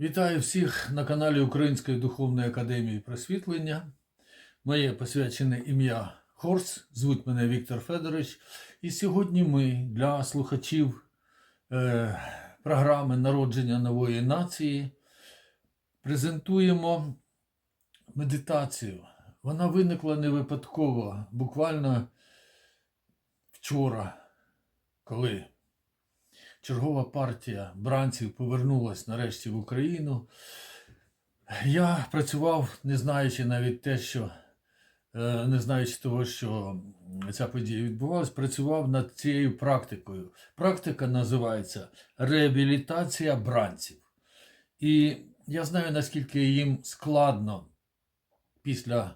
Вітаю всіх на каналі Української духовної академії просвітлення. Моє посвячене ім'я Хорс, звуть мене Віктор Федорович. І сьогодні ми для слухачів е, програми Народження нової нації презентуємо медитацію. Вона виникла не випадково, буквально вчора, коли чергова партія бранців повернулась нарешті в Україну. Я працював, не знаючи навіть те, що е, не знаючи того, що ця подія відбувалась, працював над цією практикою. Практика називається реабілітація бранців. І я знаю, наскільки їм складно після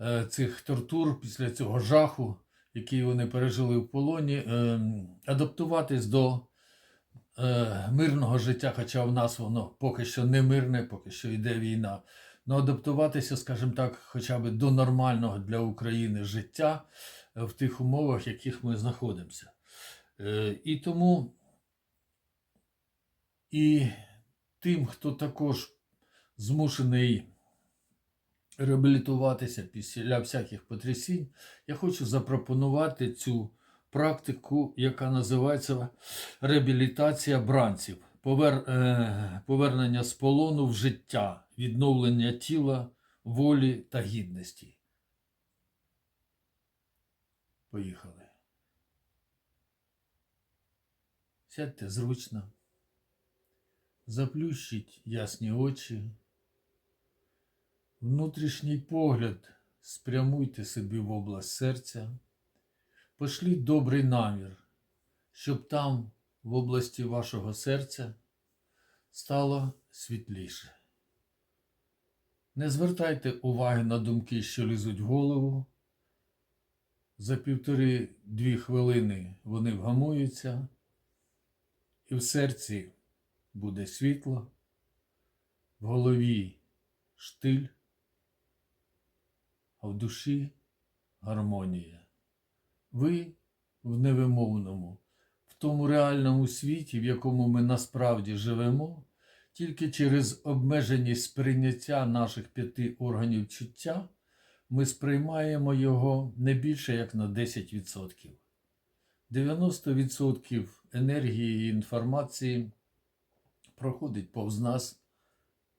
е, цих тортур, після цього жаху, який вони пережили в полоні, е, адаптуватись до е, мирного життя, хоча в нас воно поки що не мирне, поки що йде війна. Ну, адаптуватися, скажімо так, хоча б до нормального для України життя е, в тих умовах, в яких ми знаходимося. Е, і тому і тим, хто також змушений реабілітуватися після всяких потрясінь, я хочу запропонувати цю практику, яка називається реабілітація бранців, повер, е, повернення з полону в життя, відновлення тіла, волі та гідності. Поїхали. Сядьте зручно. Заплющіть ясні очі. Внутрішній погляд спрямуйте собі в область серця. Пошліть добрий намір, щоб там, в області вашого серця, стало світліше. Не звертайте уваги на думки, що лізуть в голову. За півтори-дві хвилини вони вгамуються, і в серці буде світло, в голові штиль, а в душі гармонія. Ви в невимовному, в тому реальному світі, в якому ми насправді живемо, тільки через обмеженість сприйняття наших п'яти органів чуття ми сприймаємо його не більше як на 10%. 90% енергії і інформації проходить повз нас,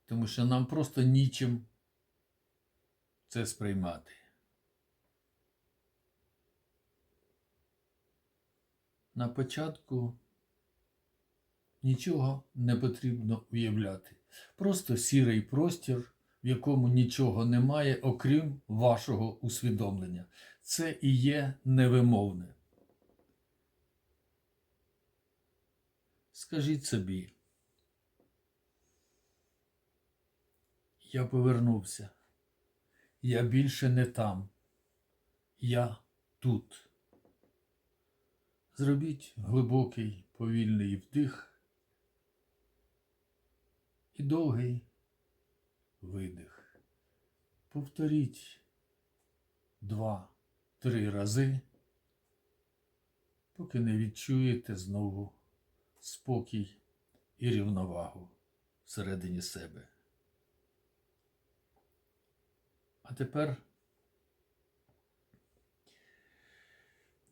тому що нам просто нічим це сприймати. На початку нічого не потрібно уявляти. Просто сірий простір, в якому нічого немає, окрім вашого усвідомлення. Це і є невимовне. Скажіть собі, я повернувся. Я більше не там. Я тут. Зробіть глибокий повільний вдих і довгий видих. Повторіть два-три рази, поки не відчуєте знову спокій і рівновагу всередині себе. А тепер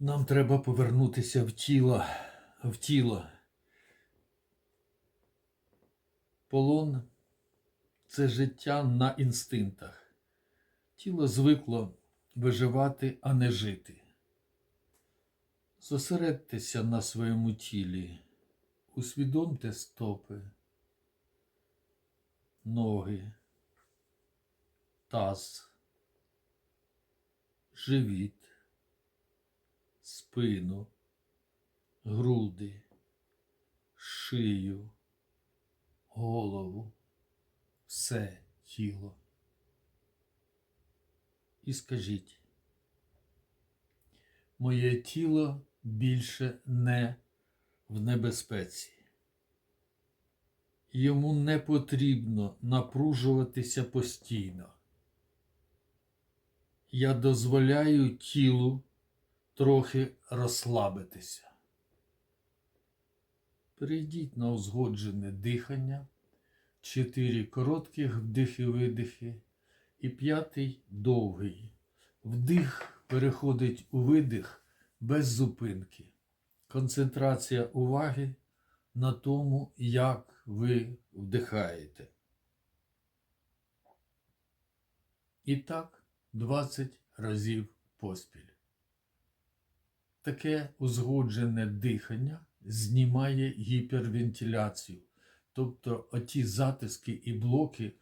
нам треба повернутися в тіло, в тіло. Полон це життя на інстинктах. Тіло звикло виживати, а не жити. Зосередьтеся на своєму тілі, усвідомте стопи, ноги таз, живіт, спину, груди, шию, голову, все тіло. І скажіть, моє тіло більше не в небезпеці. Йому не потрібно напружуватися постійно я дозволяю тілу трохи розслабитися. Перейдіть на узгоджене дихання, чотири коротких вдихи-видихи. І п'ятий довгий. Вдих переходить у видих без зупинки. Концентрація уваги на тому, як ви вдихаєте. І так 20 разів поспіль. Таке узгоджене дихання знімає гіпервентиляцію, тобто оті затиски і блоки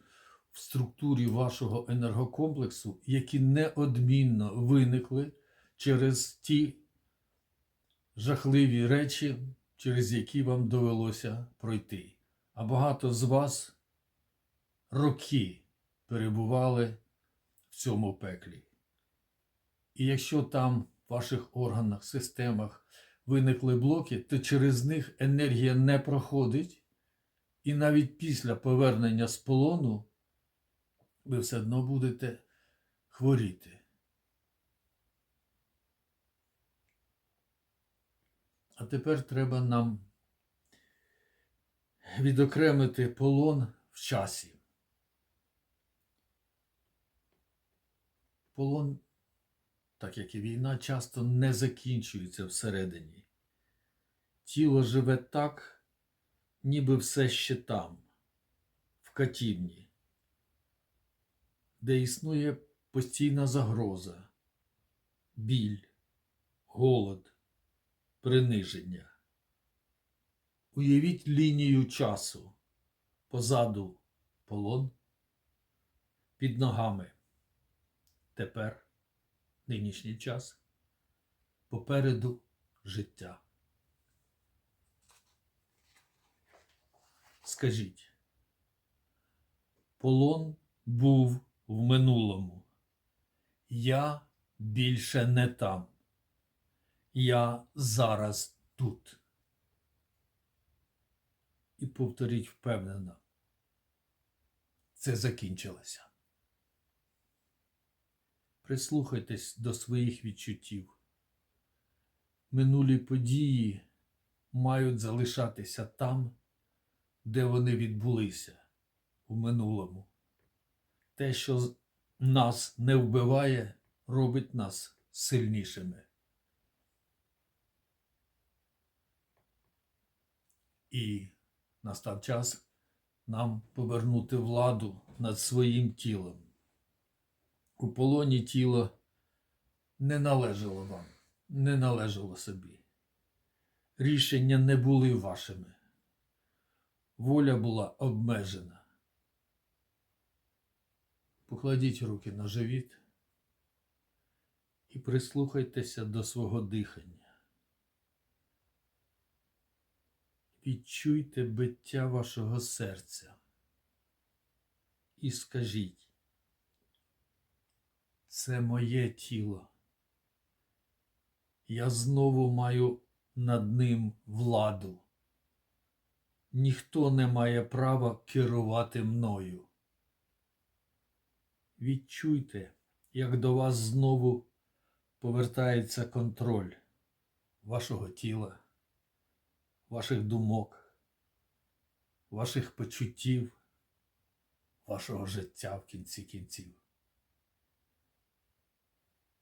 в структурі вашого енергокомплексу, які неодмінно виникли через ті жахливі речі, через які вам довелося пройти. А багато з вас роки перебували в цьому пеклі. І якщо там ваших органах, системах виникли блоки, то через них енергія не проходить, і навіть після повернення з полону ви все одно будете хворіти. А тепер треба нам відокремити полон в часі. Полон, так як і війна, часто не закінчується всередині. Тіло живе так, ніби все ще там, в катівні, де існує постійна загроза, біль, голод, приниження. Уявіть лінію часу позаду полон, під ногами. Тепер нинішній час, попереду життя. Скажіть, полон був в минулому. Я більше не там. Я зараз тут. І повторіть впевнено. Це закінчилося. Прислухайтесь до своїх відчуттів. Минулі події мають залишатися там, де вони відбулися у минулому. Те, що нас не вбиває, робить нас сильнішими. І настав час нам повернути владу над своїм тілом. У полоні тіло не належало вам, не належало собі. Рішення не були вашими. Воля була обмежена. Покладіть руки на живіт і прислухайтеся до свого дихання. Відчуйте биття вашого серця і скажіть, це моє тіло. Я знову маю над ним владу. Ніхто не має права керувати мною. Відчуйте, як до вас знову повертається контроль вашого тіла, ваших думок, ваших почуттів, вашого життя в кінці кінців.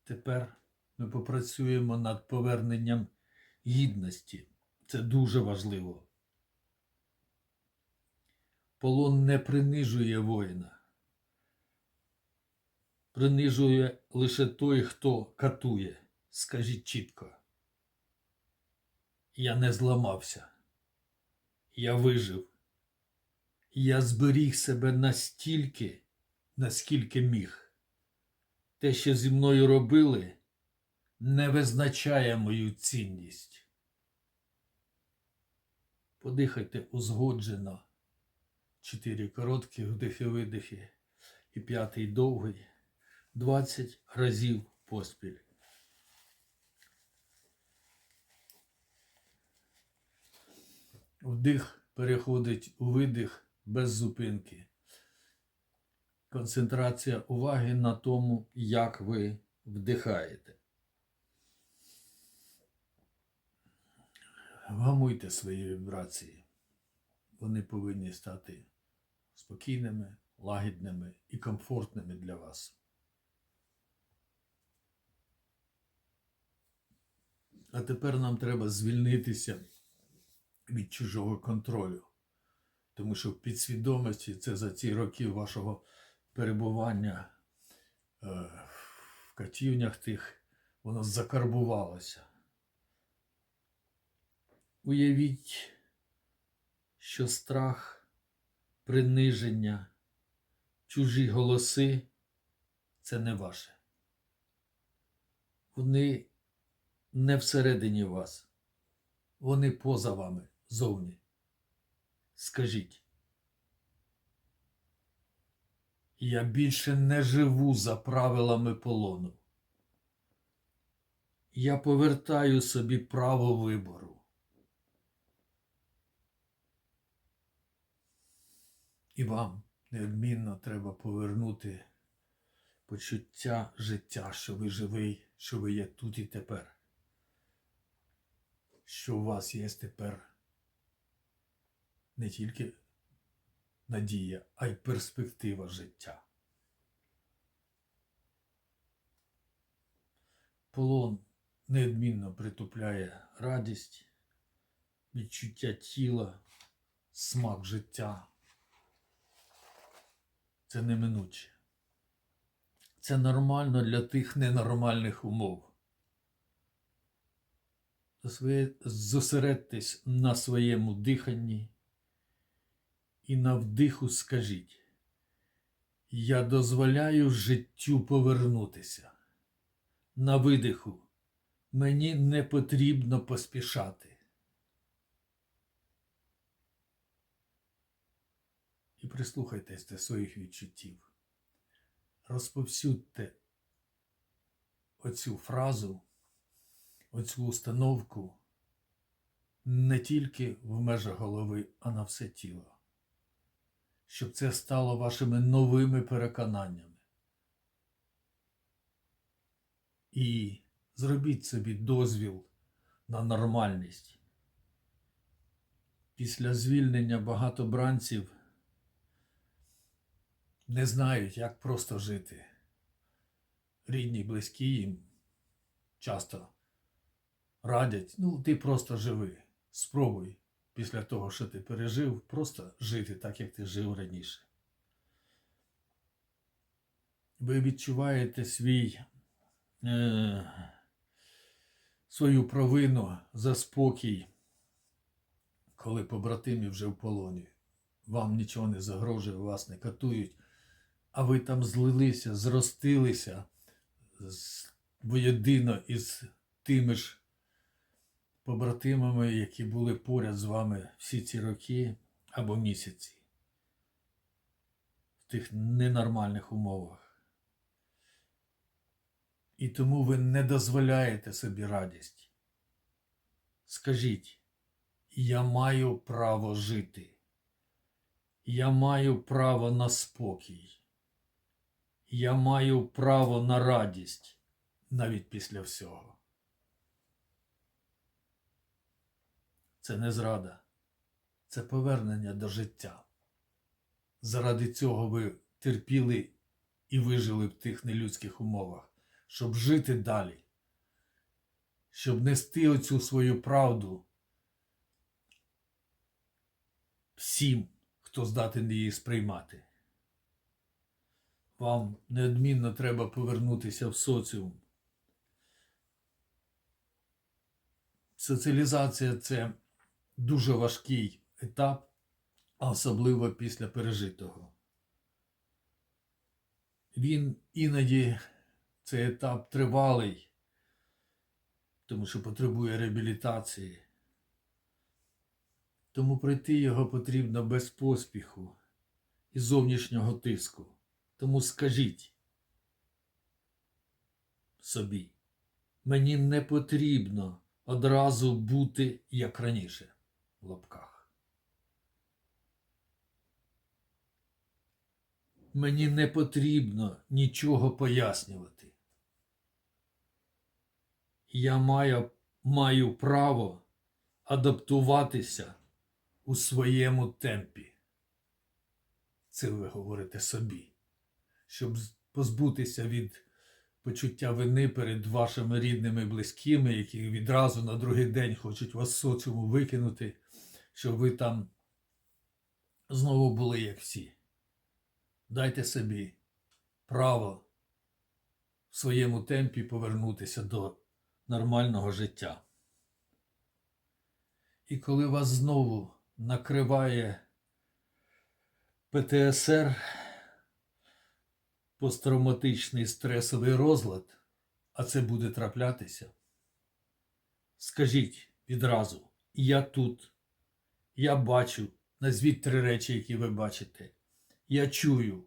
Тепер ми попрацюємо над поверненням гідності. Це дуже важливо. Полон не принижує воїна. Принижує лише той, хто катує. Скажіть чітко. Я не зламався. Я вижив. Я зберіг себе настільки, наскільки міг. Те, що зі мною робили, не визначає мою цінність. Подихайте узгоджено. Чотири короткі вдихи-видихи і п'ятий довгий. 20 разів поспіль. Вдих переходить у видих без зупинки. Концентрація уваги на тому, як ви вдихаєте. Вгамуйте свої вібрації. Вони повинні стати спокійними, лагідними і комфортними для вас. А тепер нам треба звільнитися від чужого контролю. Тому що в підсвідомості це за ці роки вашого перебування е, в катівнях тих, воно закарбувалося. Уявіть, що страх, приниження, чужі голоси це не ваше. Вони не всередині вас, вони поза вами зовні. Скажіть. Я більше не живу за правилами полону. Я повертаю собі право вибору. І вам неодмінно треба повернути почуття життя, що ви живий, що ви є тут і тепер. Що у вас є тепер не тільки надія, а й перспектива життя. Полон неодмінно притупляє радість, відчуття тіла, смак життя. Це неминуче. Це нормально для тих ненормальних умов. Зосере- Зосередьтесь на своєму диханні і на вдиху скажіть. Я дозволяю життю повернутися. На видиху мені не потрібно поспішати. І прислухайтесь до своїх відчуттів. Розповсюдьте оцю фразу, оцю установку не тільки в межах голови, а на все тіло. Щоб це стало вашими новими переконаннями. І зробіть собі дозвіл на нормальність. Після звільнення багато бранців не знають, як просто жити. Рідні, близькі їм часто радять, ну, ти просто живи, спробуй після того, що ти пережив, просто жити так, як ти жив раніше. Ви відчуваєте свій, е, свою провину за спокій, коли побратимі вже в полоні. Вам нічого не загрожує, вас не катують, а ви там злилися, зростилися воєдино із тими ж побратимами, які були поряд з вами всі ці роки або місяці в тих ненормальних умовах. І тому ви не дозволяєте собі радість. Скажіть, я маю право жити. Я маю право на спокій. Я маю право на радість навіть після всього. Це не зрада, це повернення до життя. Заради цього ви терпіли і вижили в тих нелюдських умовах, щоб жити далі, щоб нести оцю свою правду всім, хто здатен її сприймати. Вам неодмінно треба повернутися в соціум. Соціалізація це дуже важкий етап, особливо після пережитого. Він іноді цей етап тривалий, тому що потребує реабілітації. Тому пройти його потрібно без поспіху і зовнішнього тиску. Тому скажіть собі, мені не потрібно одразу бути як раніше в лапках. Мені не потрібно нічого пояснювати. Я маю, маю право адаптуватися у своєму темпі. Це ви говорите собі, щоб позбутися від почуття вини перед вашими рідними близькими, які відразу на другий день хочуть вас з соціуму викинути, щоб ви там знову були як всі. Дайте собі право в своєму темпі повернутися до нормального життя. І коли вас знову накриває ПТСР, посттравматичний стресовий розлад, а це буде траплятися, скажіть відразу, я тут, я бачу, назвіть три речі, які ви бачите. Я чую,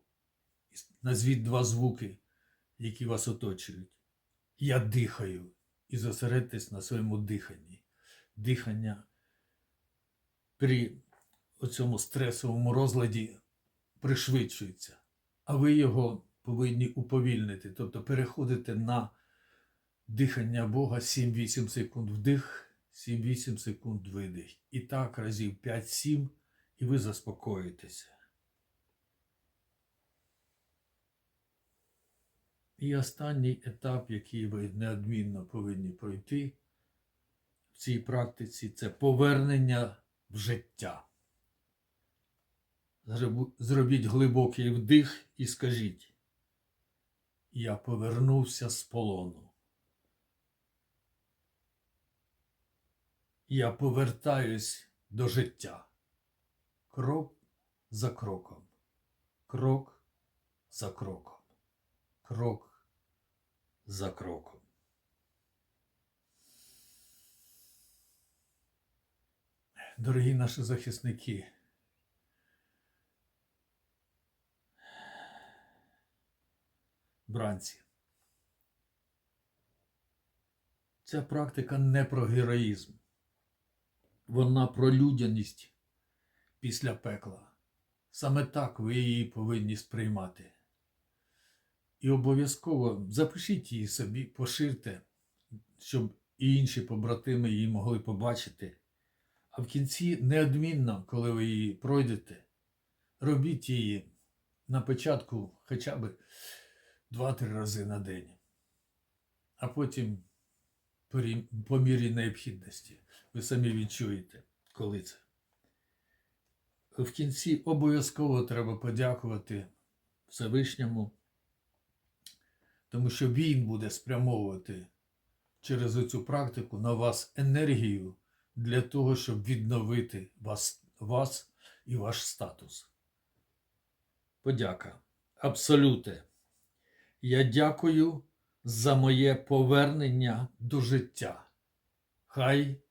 назвіть два звуки, які вас оточують. Я дихаю. І зосередьтесь на своєму диханні. Дихання при цьому стресовому розладі пришвидшується, а ви його повинні уповільнити, тобто переходите на дихання Бога 7-8 секунд. Вдих, 7-8 секунд видих. І так разів 5-7, і ви заспокоїтеся. І останній етап, який ви неодмінно повинні пройти в цій практиці, це повернення в життя. Зробіть глибокий вдих і скажіть: Я повернувся з полону. Я повертаюсь до життя. Крок за кроком. Крок за кроком. Крок за кроком. Дорогі наші захисники, бранці. Ця практика не про героїзм. Вона про людяність після пекла. Саме так ви її повинні сприймати. І обов'язково запишіть її собі, поширте, щоб і інші побратими її могли побачити. А в кінці неодмінно, коли ви її пройдете, робіть її на початку хоча б 2-3 рази на день, а потім по мірі необхідності. Ви самі відчуєте, коли це. В кінці обов'язково треба подякувати Всевишньому, тому що він буде спрямовувати через оцю практику на вас енергію для того, щоб відновити вас, вас і ваш статус. Подяка. Абсолюте. Я дякую за моє повернення до життя. Хай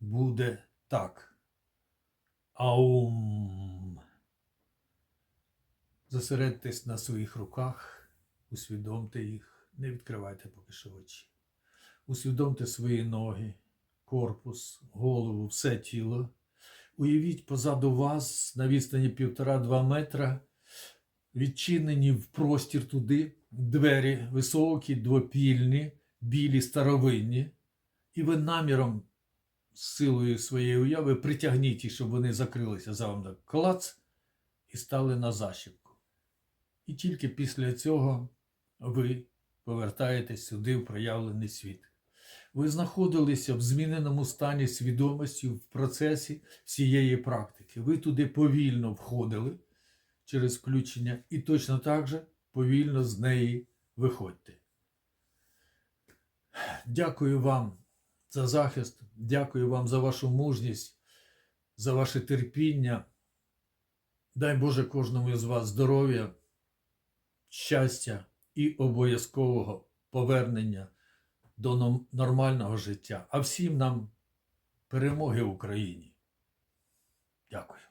буде так. Аум. Зосередьтесь на своїх руках, усвідомте їх, не відкривайте поки що очі. Усвідомте свої ноги, корпус, голову, все тіло. Уявіть позаду вас на відстані півтора-два метра відчинені в простір туди двері високі, двопільні, білі, старовинні, і ви наміром силою своєї уяви притягніть їх, щоб вони закрилися за так клац і стали на защіпку. І тільки після цього ви повертаєтесь сюди в проявлений світ. Ви знаходилися в зміненому стані свідомості в процесі всієї практики. Ви туди повільно входили через включення і точно так же повільно з неї виходьте. Дякую вам за захист, дякую вам за вашу мужність, за ваше терпіння. Дай Боже кожному із вас здоров'я, щастя і обов'язкового повернення до нормального життя, а всім нам перемоги в Україні. Дякую.